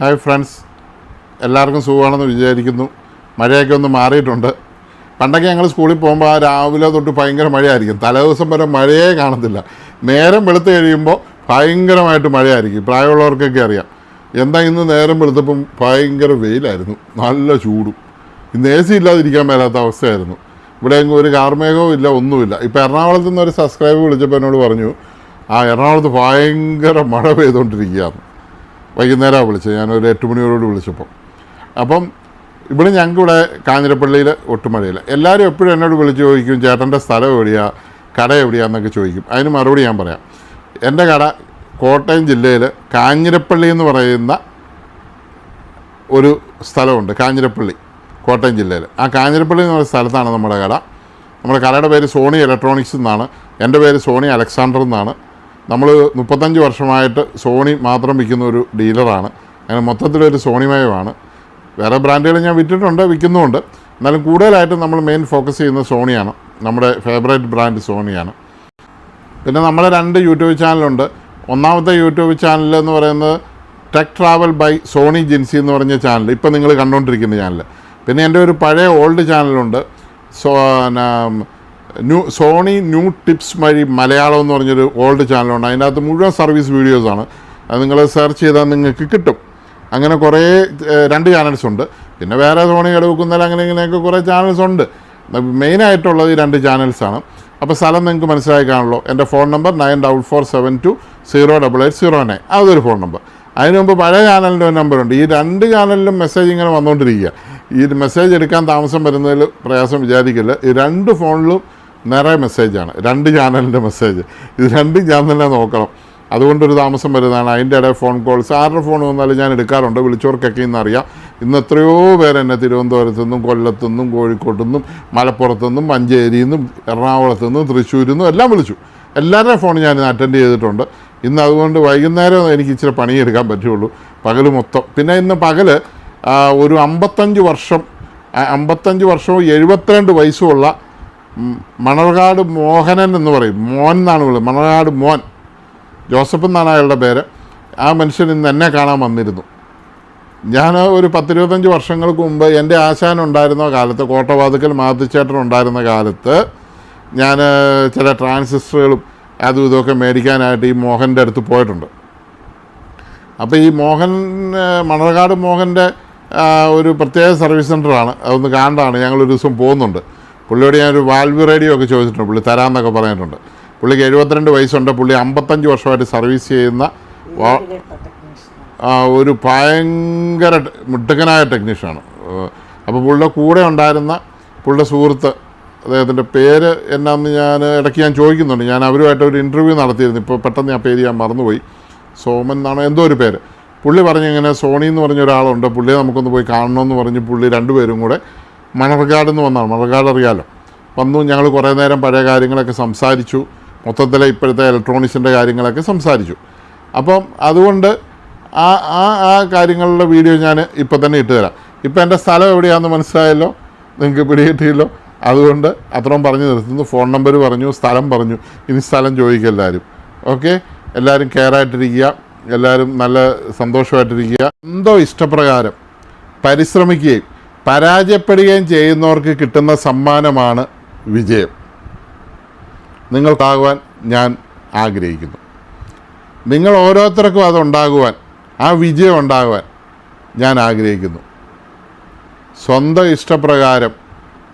Hi friends. എല്ലാവർക്കും സുഖമാണെന്ന് വിചാരിക്കുന്നു. മഴയൊക്കെ ഒന്ന് മാറിയിട്ടുണ്ട്. പണ്ടൊക്കെ ഞങ്ങൾ സ്കൂളിൽ പോകുമ്പോൾ ആ രാവിലെ തൊട്ട് ഭയങ്കര മഴയായിരിക്കും. തലേദിവസം വരെ മഴയേ കാണത്തില്ല. നേരം വെളുത്ത് കഴിയുമ്പോൾ ഭയങ്കരമായിട്ട് മഴയായിരിക്കും. പ്രായമുള്ളവർക്കൊക്കെ അറിയാം. എന്താ ഇന്ന് നേരം വെളുത്തപ്പം ഭയങ്കര വെയിലായിരുന്നു. നല്ല ചൂടും. ഇന്ന് എ സി ഇല്ലാതിരിക്കാൻ മേലാത്ത അവസ്ഥയായിരുന്നു. ഇവിടെ എങ്ങും ഒരു കാർമേഘവും ഇല്ല ഒന്നുമില്ല. ഇപ്പോൾ എറണാകുളത്ത് നിന്ന് ഒരു സബ്സ്ക്രൈബ് വിളിച്ചപ്പോൾ എന്നോട് പറഞ്ഞു ആ എറണാകുളത്ത് ഭയങ്കര മഴ പെയ്തുകൊണ്ടിരിക്കുകയാണ് വൈകുന്നേരമാണ് വിളിച്ചത്. ഞാനൊരു എട്ട് മണിയോട് വിളിച്ചപ്പോൾ. അപ്പം ഇവിടെ ഞങ്ങൾക്ക് ഇവിടെ കാഞ്ഞിരപ്പള്ളിയിൽ ഒട്ടും മഴയില്ല എല്ലാവരും എപ്പോഴും എന്നോട് വിളിച്ച് ചോദിക്കും ചേട്ടന്റെ സ്ഥലം എവിടെയാണ് കട എവിടെയാന്നൊക്കെ ചോദിക്കും. അതിന് മറുപടി ഞാൻ പറയാം. എന്റെ കട കോട്ടയം ജില്ലയിൽ കാഞ്ഞിരപ്പള്ളി എന്ന് പറയുന്ന ഒരു സ്ഥലമുണ്ട് കാഞ്ഞിരപ്പള്ളി കോട്ടയം ജില്ലയിൽ ആ കാഞ്ഞിരപ്പള്ളി എന്ന് പറയുന്ന സ്ഥലത്താണ് നമ്മുടെ കട. നമ്മുടെ കടയുടെ പേര് സോണി ഇലക്ട്രോണിക്സ് എന്നാണ്. എന്റെ പേര് സോണി അലക്സാണ്ടർ എന്നാണ്. നമ്മൾ മുപ്പത്തഞ്ച് വർഷമായിട്ട് സോണി മാത്രം വിൽക്കുന്ന ഒരു ഡീലറാണ്. അങ്ങനെ മൊത്തത്തിലൊരു സോണിമയമാണ്. വേറെ ബ്രാൻഡുകൾ ഞാൻ വിറ്റിട്ടുണ്ട് വിൽക്കുന്നുമുണ്ട്. എന്നാലും കൂടുതലായിട്ടും നമ്മൾ മെയിൻ ഫോക്കസ് ചെയ്യുന്നത് സോണിയാണ്. നമ്മുടെ ഫേവറേറ്റ് ബ്രാൻഡ് സോണിയാണ്. പിന്നെ നമ്മുടെ രണ്ട് യൂട്യൂബ് ചാനലുണ്ട്. ഒന്നാമത്തെ യൂട്യൂബ് ചാനൽ എന്ന് പറയുന്നത് tech travel by Soni Jinsi എന്ന് പറഞ്ഞ ചാനൽ. ഇപ്പോൾ നിങ്ങൾ കണ്ടുകൊണ്ടിരിക്കുന്ന ചാനൽ. പിന്നെ എന്റെ ഒരു പഴയ ഓൾഡ് ചാനലുണ്ട്. So new Soni new tips വഴി മലയാളം എന്ന് പറഞ്ഞൊരു ഓൾഡ് ചാനലുണ്ട്. അതിനകത്ത് മുഴുവൻ സർവീസ് വീഡിയോസാണ്. അത് നിങ്ങൾ സെർച്ച് ചെയ്താൽ നിങ്ങൾക്ക് കിട്ടും. അങ്ങനെ കുറേ രണ്ട് ചാനൽസ് ഉണ്ട്. പിന്നെ വേറെ സോണി എടുക്കുന്നതിൽ അങ്ങനെ ഇങ്ങനെയൊക്കെ കുറേ ചാനൽസ് ഉണ്ട്. മെയിനായിട്ടുള്ളത് ഈ രണ്ട് ചാനൽസാണ് അപ്പോൾ സ്ഥലം നിങ്ങൾക്ക് മനസ്സിലായി കാണുമല്ലോ. എന്റെ phone number nine double four seven two zero double eight zero nine. അതൊരു ഫോൺ നമ്പർ. അതിന് മുമ്പ് പഴയ ചാനലിന്റെ ഒരു നമ്പറുണ്ട് ഈ രണ്ട് ചാനലിലും മെസ്സേജ് ഇങ്ങനെ വന്നുകൊണ്ടിരിക്കുക ഈ മെസ്സേജ് എടുക്കാൻ താമസം വരുന്നതിൽ പ്രയാസം വിചാരിക്കില്ല ഈ രണ്ട് ഫോണിലും നിറയെ മെസ്സേജാണ് രണ്ട് ചാനലിന്റെ മെസ്സേജ് ഇത് രണ്ടും ഞാൻ തന്നെ നോക്കണം. അതുകൊണ്ടൊരു താമസം വരുന്നതാണ്. അതിന്റെ ഇടയിൽ ഫോൺ കോൾസ് ആരുടെ ഫോൺ വന്നാലും ഞാൻ എടുക്കാറുണ്ട്. വിളിച്ചവർക്കൊക്കെ ഇന്ന് അറിയാം. ഇന്ന് എത്രയോ പേര് എന്നെ തിരുവനന്തപുരത്തു നിന്നും കൊല്ലത്തു നിന്നും കോഴിക്കോട്ടു നിന്നും മലപ്പുറത്തു നിന്നും മഞ്ചേരിയിൽ നിന്നും എറണാകുളത്തു നിന്നും തൃശ്ശൂരിൽ നിന്നും എല്ലാം വിളിച്ചു. എല്ലാവരുടെയും ഫോൺ ഞാൻ അറ്റൻഡ് ചെയ്തിട്ടുണ്ട്. ഇന്ന് അതുകൊണ്ട് വൈകുന്നേരം എനിക്ക് ഇച്ചിരി പണിയെടുക്കാൻ പറ്റുള്ളൂ. പകൽ മൊത്തം. പിന്നെ ഇന്ന് പകൽ ഒരു അമ്പത്തഞ്ച് വർഷം അമ്പത്തഞ്ച് വർഷവും എഴുപത്തിരണ്ട് വയസ്സുമുള്ള മണർകാട് മോഹനൻ എന്ന് പറയും. മോൻ എന്നാണ് വിളി മണർകാട് മോൻ. ജോസഫ് എന്നാണ് അയാളുടെ പേര്. ആ മനുഷ്യൻ ഇന്ന് എന്നെ കാണാൻ വന്നിരുന്നു. ഞാൻ ഒരു പത്തിരുപത്തഞ്ച് വർഷങ്ങൾക്ക് മുമ്പ് എന്റെ ആശാൻ ഉണ്ടായിരുന്ന കാലത്ത് കോട്ടവാതുക്കൽ മാതൃച്ചേട്ടൻ ഉണ്ടായിരുന്ന കാലത്ത് ഞാൻ ചില ട്രാൻസിസ്റ്ററുകളും അതും ഇതൊക്കെ മേടിക്കാനായിട്ട് ഈ മോഹന്റെ അടുത്ത് പോയിട്ടുണ്ട്. അപ്പോൾ ഈ മോഹൻ മണർകാട് മോഹന്റെ ഒരു പ്രത്യേക സർവീസ് സെന്ററാണ്. അതൊന്ന് കാണാണ് ഞങ്ങളൊരു ദിവസം പോകുന്നുണ്ട്. പുള്ളിയോട് ഞാനൊരു വാൽവ് റേഡിയോ ഒക്കെ ചോദിച്ചിട്ടുണ്ട്. പുള്ളി തരാമെന്നൊക്കെ പറഞ്ഞിട്ടുണ്ട്. പുള്ളിക്ക് എഴുപത്തിരണ്ട് വയസ്സുണ്ട്. പുള്ളി അമ്പത്തഞ്ച് വർഷമായിട്ട് സർവീസ് ചെയ്യുന്ന ഒരു ഭയങ്കര മിടുക്കനായ ടെക്നീഷ്യനാണ്. അപ്പോൾ പുള്ളിയുടെ കൂടെ ഉണ്ടായിരുന്ന പുള്ളിയുടെ സുഹൃത്ത് അദ്ദേഹത്തിന്റെ പേര് എന്നാന്ന് ഞാൻ ഇടയ്ക്ക് ഞാൻ ചോദിക്കുന്നുണ്ട്. ഞാൻ അവരുമായിട്ട് ഒരു ഇന്റർവ്യൂ നടത്തിയിരുന്നു. ഇപ്പോൾ പെട്ടെന്ന് ഞാൻ പേര് ഞാൻ മറന്നുപോയി. സോമൻ എന്നാണ് എന്തോ ഒരു പേര്. പുള്ളി പറഞ്ഞിങ്ങനെ സോണി എന്ന് പറഞ്ഞ ഒരാളുണ്ട്. പുള്ളിയെ നമുക്കൊന്ന് പോയി കാണണമെന്ന് പറഞ്ഞ് പുള്ളി രണ്ടുപേരും കൂടെ മണർകാട് എന്ന് വന്നാണ്. മണർകാട് അറിയാലോ. വന്നു ഞങ്ങൾ കുറേ നേരം പഴയ കാര്യങ്ങളൊക്കെ സംസാരിച്ചു. മൊത്തത്തിലെ ഇപ്പോഴത്തെ ഇലക്ട്രോണിക്സിന്റെ കാര്യങ്ങളൊക്കെ സംസാരിച്ചു. അപ്പം അതുകൊണ്ട് ആ ആ ആ കാര്യങ്ങളുടെ വീഡിയോ ഞാൻ ഇപ്പോൾ തന്നെ ഇട്ട് തരാം. ഇപ്പം എന്റെ സ്ഥലം എവിടെയാണെന്ന് മനസ്സിലായല്ലോ? നിങ്ങൾക്ക് പിടികിട്ടിയല്ലോ? അതുകൊണ്ട് അത്രയും പറഞ്ഞു നിർത്തുന്നു. ഫോൺ നമ്പർ പറഞ്ഞു സ്ഥലം പറഞ്ഞു. ഇനി സ്ഥലം ചോദിക്കുക എല്ലാവരും ഓക്കെ? എല്ലാവരും കെയർ ആയിട്ടിരിക്കുക എല്ലാവരും നല്ല സന്തോഷമായിട്ടിരിക്കുക. എന്തോ ഇഷ്ടപ്രകാരം പരിശ്രമിക്കുകയും പരാജയപ്പെടുകയും ചെയ്യുന്നവർക്ക് കിട്ടുന്ന സമ്മാനമാണ് വിജയം. നിങ്ങൾക്കാകുവാൻ ഞാൻ ആഗ്രഹിക്കുന്നു. നിങ്ങൾ ഓരോരുത്തർക്കും അതുണ്ടാകുവാൻ ആ വിജയം ഉണ്ടാകുവാൻ ഞാൻ ആഗ്രഹിക്കുന്നു. സ്വന്തം ഇഷ്ടപ്രകാരം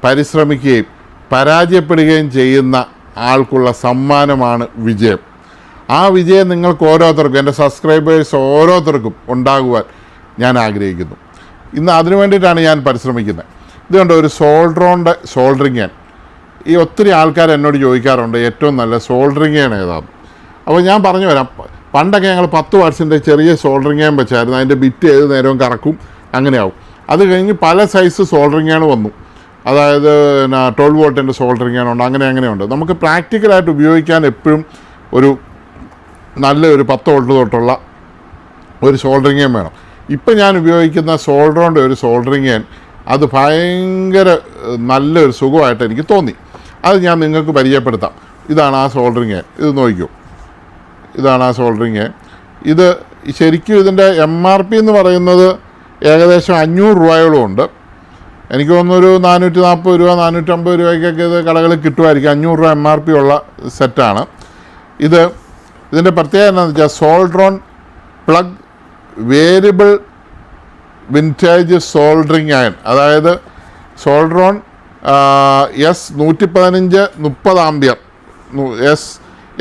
പരിശ്രമിക്കുകയും പരാജയപ്പെടുകയും ചെയ്യുന്ന ആൾക്കുള്ള സമ്മാനമാണ് വിജയം. ആ വിജയം നിങ്ങൾക്ക് ഓരോരുത്തർക്കും എന്റെ സബ്സ്ക്രൈബേഴ്സ് ഓരോരുത്തർക്കും ഉണ്ടാകുവാൻ ഞാൻ ആഗ്രഹിക്കുന്നു. ഇന്ന് അതിനു വേണ്ടിയിട്ടാണ് ഞാൻ പരിശ്രമിക്കുന്നത്. ഇതുകൊണ്ട് ഒരു സോൾഡറോണ്ട് സോൾഡറിങ് ഞാൻ ഈ ഒത്തിരി ആൾക്കാർ എന്നോട് ചോദിക്കാറുണ്ട് ഏറ്റവും നല്ല സോൾഡറിങ് ആണ് ഏതാണ് അപ്പോൾ ഞാൻ പറഞ്ഞു വരാം. പണ്ടൊക്കെ ഞങ്ങൾ പത്ത് വാട്സിന്റെ ചെറിയ സോൾഡറിങ് ഞാൻ വെച്ചായിരുന്നു. അതിന്റെ ബിറ്റ് ഏത് നേരവും കറക്കും അങ്ങനെയാവും. അത് കഴിഞ്ഞ് പല സൈസ് സോൾഡറിങ് ആണ് വന്നു. അതായത് പിന്നെ ട്വൽവ് വോൾട്ടിന്റെ സോൾഡറിങ് ഉണ്ട് അങ്ങനെ അങ്ങനെയുണ്ട്. നമുക്ക് പ്രാക്ടിക്കലായിട്ട് ഉപയോഗിക്കാൻ എപ്പോഴും ഒരു നല്ല ഒരു പത്ത് വോൾട്ട് തൊട്ടുള്ള ഒരു സോൾഡറിങ് വേണം. ഇപ്പം ഞാൻ ഉപയോഗിക്കുന്ന സോൾഡറിന്റെ ഒരു സോൾഡറിങ് ഞാൻ അത് ഭയങ്കര നല്ലൊരു സുഖമായിട്ട് എനിക്ക് തോന്നി. അത് ഞാൻ നിങ്ങൾക്ക് പരിചയപ്പെടുത്താം. ഇതാണ് ആ സോൾഡറിങ് ഇത് നോക്കിക്കോ ഇതാണ് ആ സോൾഡറിങ് ഇത് ശരിക്കും ഇതിന്റെ എം ആർ പി എന്ന് പറയുന്നത് ഏകദേശം അഞ്ഞൂറ് രൂപയോളം ഉണ്ട്. എനിക്ക് തോന്നുന്നൊരു നാനൂറ്റി നാൽപ്പത് രൂപ നാനൂറ്റമ്പത് രൂപയ്ക്കൊക്കെ ഇത് കടകളിൽ കിട്ടുമായിരിക്കും. അഞ്ഞൂറ് രൂപ എം ആർ പി ഉള്ള സെറ്റാണ്. ഇത് ഇതിന്റെ പ്രത്യേകത എന്താണെന്ന് വെച്ചാൽ സോൾഡ്രോൺ പ്ലഗ് വേരിയബിൾ വിന്റേജ് സോൾഡറിങ് അയൺ അതായത് സോൾഡറോൺ എസ് നൂറ്റി പതിനഞ്ച് മുപ്പത് ആംബിയർ എസ്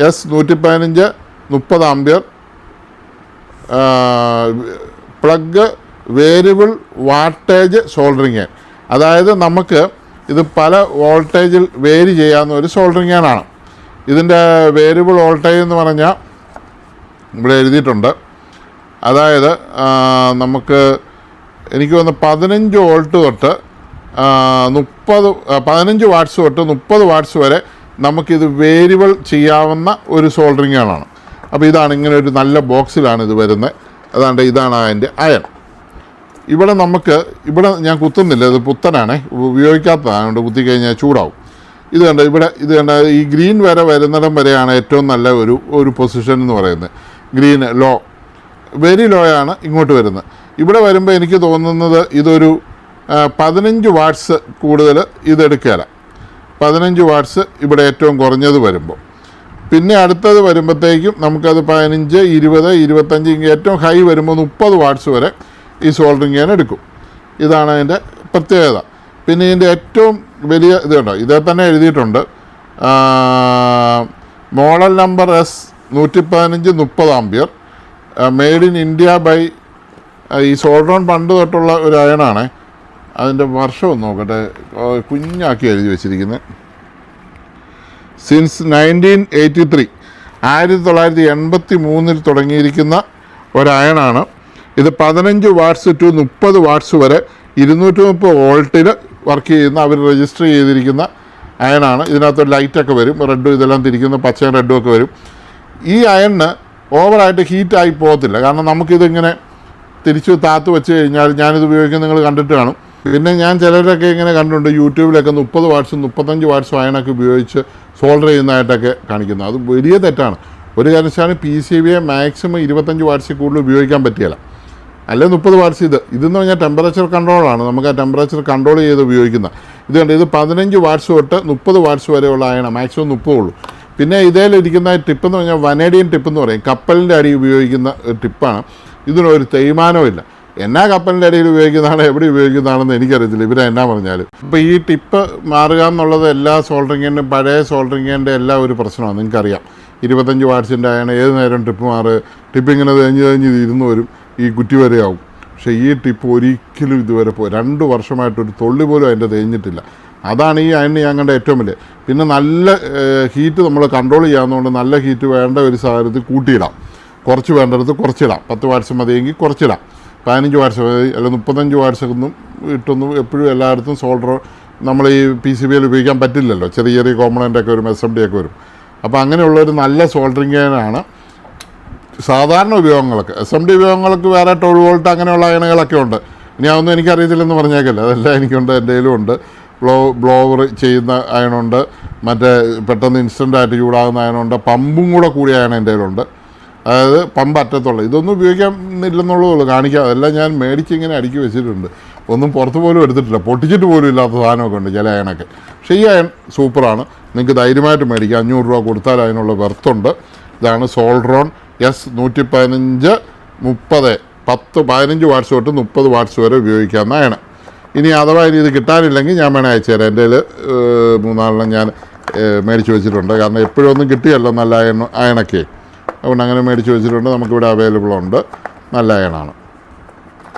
എസ് നൂറ്റി പതിനഞ്ച് മുപ്പത് ampere plug variable wattage soldering iron അതായത് നമുക്ക് ഇത് പല വോൾട്ടേജിൽ വേരി ചെയ്യാവുന്ന ഒരു സോൾഡറിങ് ആണ്. ഇതിന്റെ വേരിയബിൾ വോൾട്ടേജ് എന്ന് പറഞ്ഞാൽ ഇവിടെ എഴുതിയിട്ടുണ്ട്. അതായത് നമുക്ക് എനിക്ക് തോന്നുന്നു പതിനഞ്ച് വോൾട്ട് തൊട്ട് മുപ്പത് പതിനഞ്ച് വാട്ട്സ് തൊട്ട് മുപ്പത് വാട്ട്സ് വരെ നമുക്കിത് വേരിയബിൾ ചെയ്യാവുന്ന ഒരു സോൾഡറിംഗ് ആണ് അപ്പോൾ ഇതാണ് ഇങ്ങനെ ഒരു നല്ല ബോക്സിലാണ് ഇത് വരുന്നത്. അതാണ്ട് ഇതാണ് അതിന്റെ അയൺ. ഇവിടെ നമുക്ക് ഇവിടെ ഞാൻ കുത്തുന്നില്ല ഇത് പുത്തനാണേ. ഉപയോഗിക്കാത്തതാണ് കുത്തി കഴിഞ്ഞാൽ ചൂടാവും. ഇത് കണ്ട ഇവിടെ ഇത് കണ്ട ഈ ഗ്രീൻ വരെ വരുന്നിടം വരെയാണ് ഏറ്റവും നല്ല ഒരു ഒരു പൊസിഷൻ എന്ന് പറയുന്നത്. ഗ്രീൻ ലോ വെരി ലോ ആണ് ഇങ്ങോട്ട് വരുന്നത്. ഇവിടെ വരുമ്പോൾ എനിക്ക് തോന്നുന്നത് ഇതൊരു പതിനഞ്ച് വാട്ട്സ് കൂടുതൽ ഇതെടുക്കുകയില്ല പതിനഞ്ച് വാട്ട്സ് ഇവിടെ ഏറ്റവും കുറഞ്ഞത് വരുമ്പോൾ പിന്നെ അടുത്തത് വരുമ്പോഴത്തേക്കും നമുക്കത് പതിനഞ്ച് ഇരുപത് ഇരുപത്തഞ്ച് ഏറ്റവും ഹൈ വരുമ്പോൾ മുപ്പത് വാട്ട്സ് വരെ ഈ സോൾഡറിങ് ചെയ്യാൻ എടുക്കും. ഇതാണ് അതിന്റെ പ്രത്യേകത. പിന്നെ ഇതിന്റെ ഏറ്റവും വലിയ ഇത് കേട്ടോ ഇതേ തന്നെ എഴുതിയിട്ടുണ്ട്. മോഡൽ നമ്പർ എസ് നൂറ്റി പതിനഞ്ച് മുപ്പത് ampere made in India by ഈ സോൾഡ്രോൺ പണ്ട് തൊട്ടുള്ള ഒരു അയണാണ്. അതിന്റെ വർഷവും നോക്കട്ടെ. കുഞ്ഞാക്കി എഴുതി വെച്ചിരിക്കുന്നത് സിൻസ് നയന്റീൻ എയ്റ്റി ത്രീ ആയിരത്തി തൊള്ളായിരത്തി എൺപത്തി മൂന്നിൽ തുടങ്ങിയിരിക്കുന്ന ഒരയണാണ്. ഇത് പതിനഞ്ച് വാട്ട്സ് ടു മുപ്പത് വാട്ട്സ് വരെ ഇരുന്നൂറ്റി മുപ്പത് വോൾട്ടിൽ വർക്ക് ചെയ്യുന്ന അവർ രജിസ്റ്റർ ചെയ്തിരിക്കുന്ന അയണാണ്. ഇതിനകത്ത് ലൈറ്റൊക്കെ വരും. റെഡും ഇതെല്ലാം തിരിക്കുന്ന. പച്ചയും റെഡും ഒക്കെ വരും. ഈ അയണിന് ഓവറായിട്ട് ഹീറ്റായി പോകത്തില്ല. കാരണം നമുക്കിതിങ്ങനെ തിരിച്ച് താത്ത് വെച്ച് കഴിഞ്ഞാൽ ഞാനിത് ഉപയോഗിക്കുന്നത് നിങ്ങൾ കണ്ടിട്ട് കാണും. പിന്നെ ഞാൻ ചിലരൊക്കെ ഇങ്ങനെ കണ്ടിട്ടുണ്ട് യൂട്യൂബിലൊക്കെ മുപ്പത് വാട്ട്സും മുപ്പത്തഞ്ച് വാട്ട്സും അയണൊക്കെ ഉപയോഗിച്ച് സോൾഡർ ചെയ്യുന്നതായിട്ടൊക്കെ കാണിക്കുന്നത് അത് വലിയ തെറ്റാണ്. ഒരു കാരണവശാലും പി സി ബിയെ മാക്സിമം ഇരുപത്തഞ്ച് വാട്ട്സിൽ കൂടുതൽ ഉപയോഗിക്കാൻ പറ്റിയല്ല. അല്ലെ മുപ്പത് വാട്ട്സ് ഇത്. ഇതെന്ന് പറഞ്ഞാൽ ടെമ്പറേച്ചർ കൺട്രോളാണ് നമുക്ക് ആ ടെമ്പറേച്ചർ കൺട്രോൾ ചെയ്ത് ഉപയോഗിക്കുന്ന. ഇത് ഇത് പതിനഞ്ച് വാട്ട്സ് തൊട്ട് മുപ്പത് വാട്ട്സ് വരെയുള്ള അയണം. മാക്സിമം മുപ്പതേ ഉള്ളൂ. പിന്നെ ഇതിലിരിക്കുന്ന ടിപ്പ് എന്ന് പറഞ്ഞാൽ വനേഡിയൻ ടിപ്പ് എന്ന് പറയും. കപ്പലിന്റെ അടി ഉപയോഗിക്കുന്ന ടിപ്പാണ്. ഇതിനൊരു തേയ്മാനവും ഇല്ല. എന്നാ കപ്പലിന്റെ അടിയിൽ ഉപയോഗിക്കുന്നതാണ് എവിടെ ഉപയോഗിക്കുന്നതാണെന്ന് എനിക്കറിയത്തില്ല. ഇവരെ എന്നാ പറഞ്ഞാലും. ഇപ്പോൾ ഈ ടിപ്പ് മാറുക എന്നുള്ളത് എല്ലാ സോൾഡറിങ്ങിന്റെയും പഴയ സോൾഡറിങ്ങിന്റെ എല്ലാ ഒരു പ്രശ്നമാണ്. നിങ്ങൾക്കറിയാം. ഇരുപത്തഞ്ച് വാട്സിന്റെ ആയാണ് ഏത് നേരം ടിപ്പ് മാറ് ടിപ്പ് ഇങ്ങനെ തേഞ്ഞ് തേഞ്ഞ് ഇരുന്ന് വരും ഈ കുറ്റി ആവും. പക്ഷേ ഈ ടിപ്പ് ഒരിക്കലും ഇതുവരെ പോ രണ്ട് വർഷമായിട്ടൊരു തൊള്ളി പോലും അതിന്റെ തേഞ്ഞിട്ടില്ല. അതാണ് ഈ ഞാൻ കണ്ട ഏറ്റവും വലിയ. പിന്നെ നല്ല ഹീറ്റ് നമ്മൾ കൺട്രോൾ ചെയ്യാവുന്നതുകൊണ്ട് നല്ല ഹീറ്റ് വേണ്ട ഒരു സാഹചര്യത്തിൽ കൂട്ടിയിടാം. കുറച്ച് വേണ്ടടുത്ത് കുറച്ചിടാം. പത്ത് വാർഷം മതിയെങ്കിൽ കുറച്ചിടാം. പതിനഞ്ച് മതി അല്ല മുപ്പത്തഞ്ച് വാട്ട്സ് ഒന്നും ഇട്ടൊന്നും എപ്പോഴും എല്ലായിടത്തും സോൾഡർ നമ്മൾ ഈ പി സി ബിയിൽ ഉപയോഗിക്കാൻ പറ്റില്ലല്ലോ. ചെറിയ ചെറിയ കോമ്പണന്റൊക്കെ വരും എസ് എം ഡി ഒക്കെ വരും. അപ്പോൾ അങ്ങനെയുള്ള ഒരു നല്ല സോൾഡറിങ് ആണ് സാധാരണ ഉപയോഗങ്ങൾക്ക് എസ് എം ഡി ഉപയോഗങ്ങൾക്ക് വേറെ ടോൾ വോൾട്ട് അങ്ങനെയുള്ള അയണുകളൊക്കെ ഉണ്ട്. ഇനി അതൊന്നും എനിക്കറിയത്തില്ലെന്ന് പറഞ്ഞേക്കല്ല. അതെല്ലാം എനിക്കുണ്ട് എന്റെ കയ്യിലുമുണ്ട് ബ്ലോ ബ്ലോവർ ചെയ്യുന്ന അയണുണ്ട്. മറ്റേ പെട്ടെന്ന് ഇൻസ്റ്റന്റായിട്ട് ചൂടാകുന്ന അയണുണ്ട്. പമ്പും കൂടെ കൂടിയ അയണം എന്റെ കയ്യിലുണ്ട്. അതായത് പമ്പ് അറ്റത്തുള്ള. ഇതൊന്നും ഉപയോഗിക്കാനില്ലെന്നുള്ളതേ ഉള്ളൂ. കാണിക്കാം. അതെല്ലാം ഞാൻ മേടിച്ച് ഇങ്ങനെ അടുക്കി വെച്ചിട്ടുണ്ട്. ഒന്നും പുറത്ത് പോലും എടുത്തിട്ടില്ല. പൊട്ടിച്ചിട്ട് പോലും ഇല്ലാത്ത സാധനമൊക്കെ ഉണ്ട് ചില അയണൊക്കെ. പക്ഷേ ഈ അയൺ സൂപ്പറാണ്. നിങ്ങൾക്ക് ധൈര്യമായിട്ട് മേടിക്കാം. അഞ്ഞൂറ് രൂപ കൊടുത്താൽ അതിനുള്ള വെർത്തുണ്ട്. ഇതാണ് സോൾഡ്രോൺ എസ് നൂറ്റി പതിനഞ്ച് മുപ്പത്. പത്ത് പതിനഞ്ച് വാട്സ് തൊട്ട് മുപ്പത് വാട്സ് വരെ ഉപയോഗിക്കാവുന്ന അയൺ ഇനി അഥവാ ഇനി ഇത് കിട്ടാനില്ലെങ്കിൽ ഞാൻ വേണേൽ അയച്ചു തരാം. എന്റെ കയ്യിൽ മൂന്നാലെണ്ണം ഞാൻ മേടിച്ച് വെച്ചിട്ടുണ്ട്. കാരണം എപ്പോഴും ഒന്നും കിട്ടിയല്ലോ നല്ല അയണ അയണൊക്കെ. അതുകൊണ്ട് അങ്ങനെ മേടിച്ച് വെച്ചിട്ടുണ്ട്. നമുക്കിവിടെ അവൈലബിൾ ഉണ്ട്. നല്ല അയണാണ്.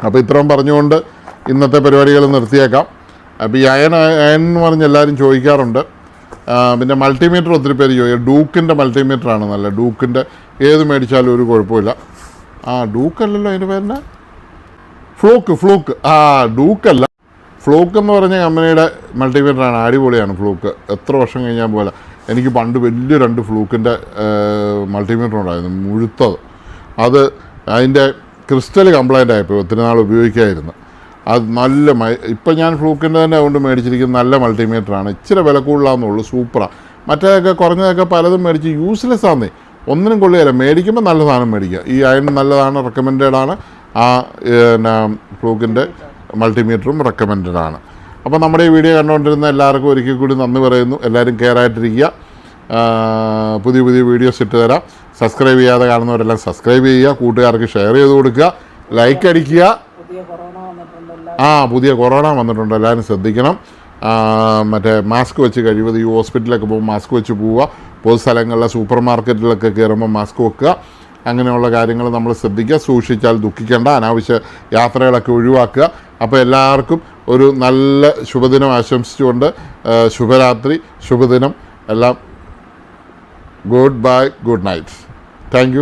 അപ്പോൾ ഇത്രയും പറഞ്ഞുകൊണ്ട് ഇന്നത്തെ പരിപാടികൾ നിർത്തിയേക്കാം. അപ്പോൾ ഈ അയൺ അയൺ എന്ന് പറഞ്ഞ് എല്ലാവരും ചോദിക്കാറുണ്ട്. പിന്നെ മൾട്ടിമീറ്റർ ഒത്തിരി പേര് ചോദിക്കും. ഡൂക്കിന്റെ മൾട്ടിമീറ്ററാണ് നല്ല. ഡൂക്കിന്റെ ഏത് മേടിച്ചാലും ഒരു കുഴപ്പമില്ല. ആ ഡൂക്കല്ലല്ലോ അതിന്റെ പേരിന്? Fluke fluke. ആ ഡൂക്കല്ല. ഫ്ലൂക്ക് എന്ന് പറഞ്ഞ കമ്പനിയുടെ മൾട്ടിമീറ്ററാണ് അടിപൊളിയാണ് ഫ്ലൂക്ക്. എത്ര വർഷം കഴിഞ്ഞാൽ പോലെ. എനിക്ക് പണ്ട് വലിയ രണ്ട് ഫ്ലൂക്കിന്റെ മൾട്ടിമീറ്റർ ഉണ്ടായിരുന്നു മുഴുത്തത്. അത് അതിന്റെ ക്രിസ്റ്റൽ കംപ്ലൈന്റ് ആയപ്പോൾ ഒത്തിരി നാൾ ഉപയോഗിക്കായിരുന്നു. അത് നല്ല മൈ ഇപ്പം ഞാൻ ഫ്ലൂക്കിന്റെ തന്നെ അതുകൊണ്ട് മേടിച്ചിരിക്കുന്ന നല്ല മൾട്ടിമീറ്ററാണ്. ഇച്ചിരി വില കൂടുതലാണെന്നുള്ളൂ സൂപ്പറാണ് മറ്റേതൊക്കെ കുറഞ്ഞതൊക്കെ പലതും മേടിച്ച് യൂസ്ലെസ് ആന്നേ. ഒന്നിനും കൊള്ളുകയില്ല മേടിക്കുമ്പോൾ നല്ല സാധനം മേടിക്കുക. ഈ അയൺ നല്ലതാണ് റെക്കമെൻഡഡ് ആണ് ആ പിന്നെ ഫ്ലൂക്കിന്റെ മൾട്ടിമീറ്ററും റെക്കമെൻഡഡ് ആണ്. അപ്പോൾ നമ്മുടെ ഈ വീഡിയോ കണ്ടുകൊണ്ടിരുന്ന എല്ലാവർക്കും ഒരിക്കൽ കൂടി നന്ദി പറയുന്നു. എല്ലാവരും കെയർ ആയിട്ടിരിക്കുക പുതിയ പുതിയ വീഡിയോസ് ഇട്ട് തരാം. സബ്സ്ക്രൈബ് ചെയ്യാതെ കാണുന്നവരെല്ലാം സബ്സ്ക്രൈബ് ചെയ്യുക. കൂട്ടുകാർക്ക് ഷെയർ ചെയ്ത് കൊടുക്കുക. ലൈക്ക് അടിക്കുക. ആ പുതിയ കൊറോണ വന്നിട്ടുണ്ട്. എല്ലാവരും ശ്രദ്ധിക്കണം. മറ്റേ മാസ്ക് വെച്ച് കഴിവത് ഈ ഹോസ്പിറ്റലിലൊക്കെ പോകുമ്പോൾ മാസ്ക് വെച്ച് പോവുക. പൊതു സ്ഥലങ്ങളിലെ സൂപ്പർ മാർക്കറ്റിലൊക്കെ കയറുമ്പോൾ മാസ്ക് വെക്കുക. അങ്ങനെയുള്ള കാര്യങ്ങൾ നമ്മൾ ശ്രദ്ധിക്കുക. സൂക്ഷിച്ചാൽ ദുഃഖിക്കേണ്ട. അനാവശ്യ യാത്രകളൊക്കെ ഒഴിവാക്കുക. അപ്പോൾ എല്ലാവർക്കും ഒരു നല്ല ശുഭദിനം ആശംസിച്ചുകൊണ്ട് ശുഭരാത്രി ശുഭദിനം. എല്ലാം good bye good night. Thank